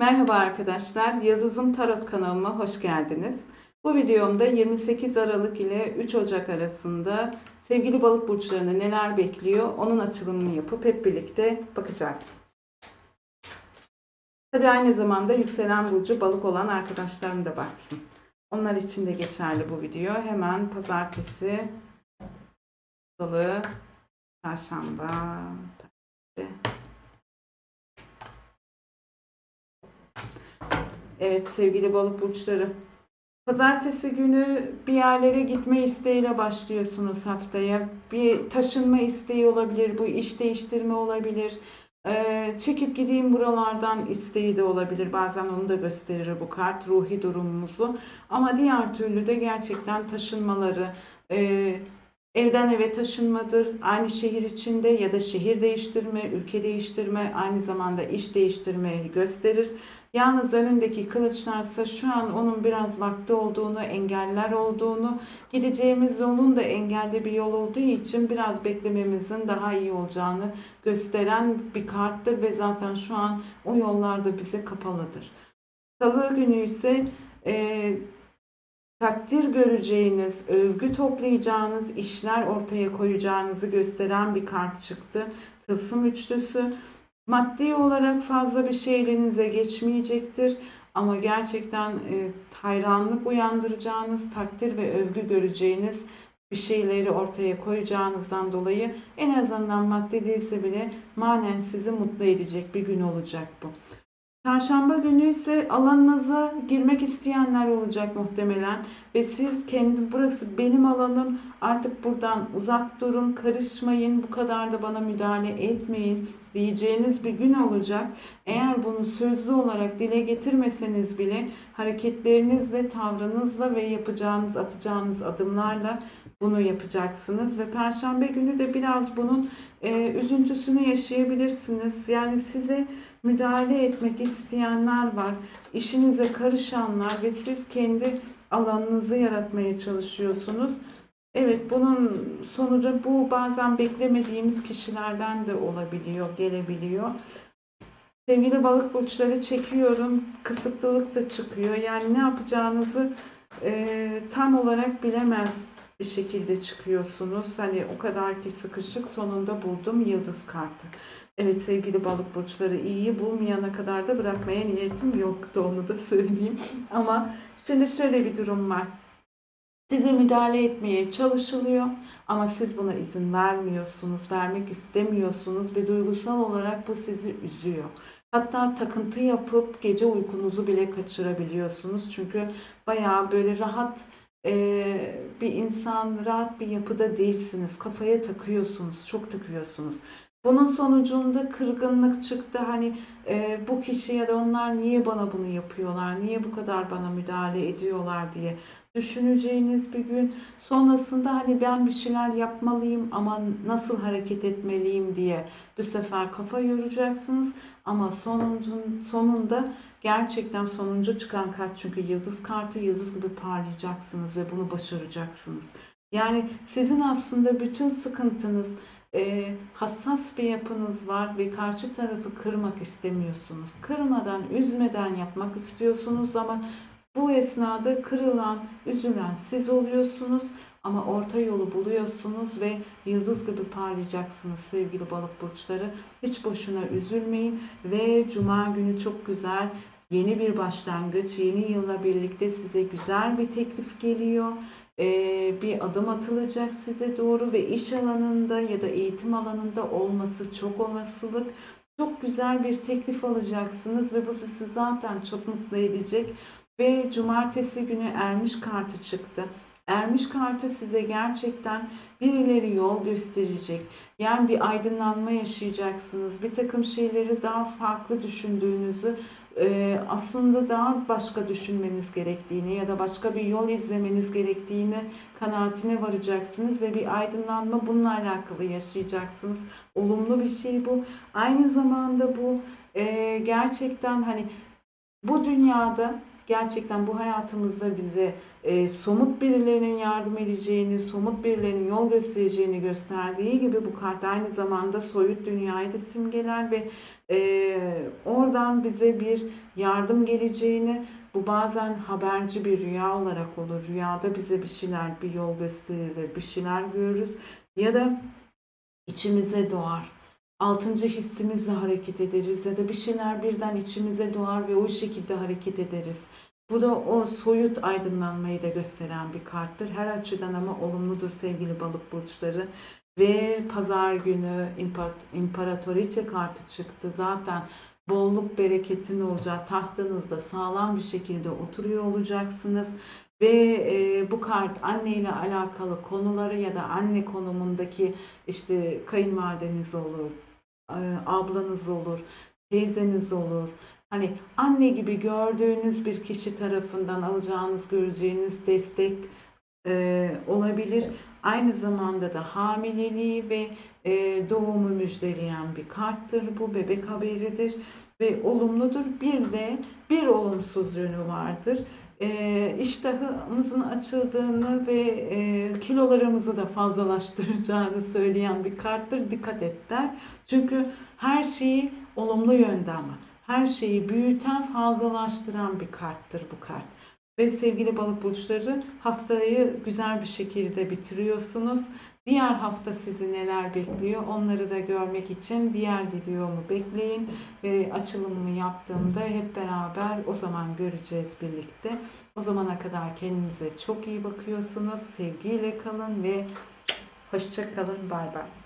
Merhaba arkadaşlar, Yıldızım Tarot kanalıma hoş geldiniz. Bu videomda 28 Aralık ile 3 Ocak arasında sevgili balık burçlarını neler bekliyor onun açılımını yapıp hep birlikte bakacağız. Tabi aynı zamanda yükselen burcu balık olan arkadaşlarım da baksın. Onlar için de geçerli bu video. Hemen pazartesi, salı, çarşamba, perşembe, Evet sevgili balık burçları. Pazartesi günü bir yerlere gitme isteğiyle başlıyorsunuz haftaya. Bir taşınma isteği olabilir, bu iş değiştirme olabilir. Ee, çekip gideyim buralardan isteği de olabilir. Bazen onu da gösterir bu kart, ruhi durumumuzu. Ama diğer türlü de gerçekten taşınmaları, e, evden eve taşınmadır, aynı şehir içinde ya da şehir değiştirme, ülke değiştirme, aynı zamanda iş değiştirmeyi gösterir. Yalnız önündeki kılıçlarsa şu an onun biraz vakti olduğunu, engeller olduğunu, gideceğimiz yolun da engelli bir yol olduğu için biraz beklememizin daha iyi olacağını gösteren bir karttır ve zaten şu an o yollar da bize kapalıdır. Salı günü ise e, takdir göreceğiniz, övgü toplayacağınız işler ortaya koyacağınızı gösteren bir kart çıktı. Tılsım üçlüsü. Maddi olarak fazla bir şey elinize geçmeyecektir. Ama gerçekten e, hayranlık uyandıracağınız, takdir ve övgü göreceğiniz bir şeyleri ortaya koyacağınızdan dolayı en azından maddi değilse bile manen sizi mutlu edecek bir gün olacak bu. Çarşamba günü ise alanınıza girmek isteyenler olacak muhtemelen ve siz kendi burası benim alanım artık buradan uzak durun karışmayın bu kadar da bana müdahale etmeyin diyeceğiniz bir gün olacak. Eğer bunu sözlü olarak dile getirmeseniz bile hareketlerinizle, tavrınızla ve yapacağınız, atacağınız adımlarla bunu yapacaksınız ve perşembe günü de biraz bunun e, üzüntüsünü yaşayabilirsiniz. Yani size müdahale etmek isteyenler var, işinize karışanlar ve siz kendi alanınızı yaratmaya çalışıyorsunuz. Evet, bunun sonucu bu bazen beklemediğimiz kişilerden de olabiliyor, gelebiliyor. Sevgili balık burçları çekiyorum, kısıtlılık da çıkıyor. Yani ne yapacağınızı e, tam olarak bilemez bir şekilde çıkıyorsunuz. Hani o kadar ki sıkışık sonunda buldum yıldız kartı. Evet sevgili balık burçları iyiyi bulmayana kadar da bırakmaya niyetim yoktu onu da söyleyeyim. Ama şimdi şöyle bir durum var. Size müdahale etmeye çalışılıyor ama siz buna izin vermiyorsunuz, vermek istemiyorsunuz ve duygusal olarak bu sizi üzüyor. Hatta takıntı yapıp gece uykunuzu bile kaçırabiliyorsunuz. Çünkü bayağı böyle rahat e, bir insan, rahat bir yapıda değilsiniz. Kafaya takıyorsunuz, çok takıyorsunuz. Bunun sonucunda kırgınlık çıktı. Hani e, bu kişi ya da onlar niye bana bunu yapıyorlar, niye bu kadar bana müdahale ediyorlar diye düşüneceğiniz bir gün. Sonrasında hani ben bir şeyler yapmalıyım ama nasıl hareket etmeliyim diye bu sefer kafa yoracaksınız. Ama sonucun sonunda gerçekten sonuncu çıkan kart çünkü yıldız kartı yıldız gibi parlayacaksınız ve bunu başaracaksınız. Yani sizin aslında bütün sıkıntınız e, hassas bir yapınız var ve karşı tarafı kırmak istemiyorsunuz. Kırmadan, üzmeden yapmak istiyorsunuz ama bu esnada kırılan, üzülen siz oluyorsunuz ama orta yolu buluyorsunuz ve yıldız gibi parlayacaksınız sevgili balık burçları. Hiç boşuna üzülmeyin ve cuma günü çok güzel yeni bir başlangıç, yeni yılla birlikte size güzel bir teklif geliyor. Ee, bir adım atılacak size doğru ve iş alanında ya da eğitim alanında olması çok olasılık. Çok güzel bir teklif alacaksınız ve bu sizi zaten çok mutlu edecek. Ve cumartesi günü ermiş kartı çıktı. Ermiş kartı size gerçekten birileri yol gösterecek. Yani bir aydınlanma yaşayacaksınız. Bir takım şeyleri daha farklı düşündüğünüzü aslında daha başka düşünmeniz gerektiğini ya da başka bir yol izlemeniz gerektiğini kanaatine varacaksınız ve bir aydınlanma bununla alakalı yaşayacaksınız. Olumlu bir şey bu. Aynı zamanda bu e, gerçekten hani bu dünyada gerçekten bu hayatımızda bize e, somut birilerinin yardım edeceğini, somut birilerinin yol göstereceğini gösterdiği gibi bu kart aynı zamanda soyut dünyayı da simgeler ve e, or oradan bize bir yardım geleceğini, bu bazen haberci bir rüya olarak olur. Rüyada bize bir şeyler, bir yol gösterilir, bir şeyler görürüz. Ya da içimize doğar. Altıncı hissimizle hareket ederiz ya da bir şeyler birden içimize doğar ve o şekilde hareket ederiz. Bu da o soyut aydınlanmayı da gösteren bir karttır. Her açıdan ama olumludur sevgili balık burçları. Ve pazar günü İmpa- İmparatoriçe kartı çıktı. Zaten bolluk bereketin olacağı tahtınızda sağlam bir şekilde oturuyor olacaksınız. Ve e, bu kart anne ile alakalı konuları ya da anne konumundaki işte kayınvalideniz olur, ablanız olur, teyzeniz olur. Hani anne gibi gördüğünüz bir kişi tarafından alacağınız, göreceğiniz destek e, olabilir. Aynı zamanda da hamileliği ve e, doğumu müjdeleyen bir karttır. Bu bebek haberidir ve olumludur. Bir de bir olumsuz yönü vardır. E, iştahımızın açıldığını ve e, kilolarımızı da fazlalaştıracağını söyleyen bir karttır. Dikkat et der. Çünkü her şeyi olumlu yönde ama her şeyi büyüten, fazlalaştıran bir karttır bu kart. Ve sevgili balık burçları haftayı güzel bir şekilde bitiriyorsunuz. Diğer hafta sizi neler bekliyor onları da görmek için diğer videomu bekleyin. Ve açılımımı yaptığımda hep beraber o zaman göreceğiz birlikte. O zamana kadar kendinize çok iyi bakıyorsunuz. Sevgiyle kalın ve hoşça kalın. Bay bay.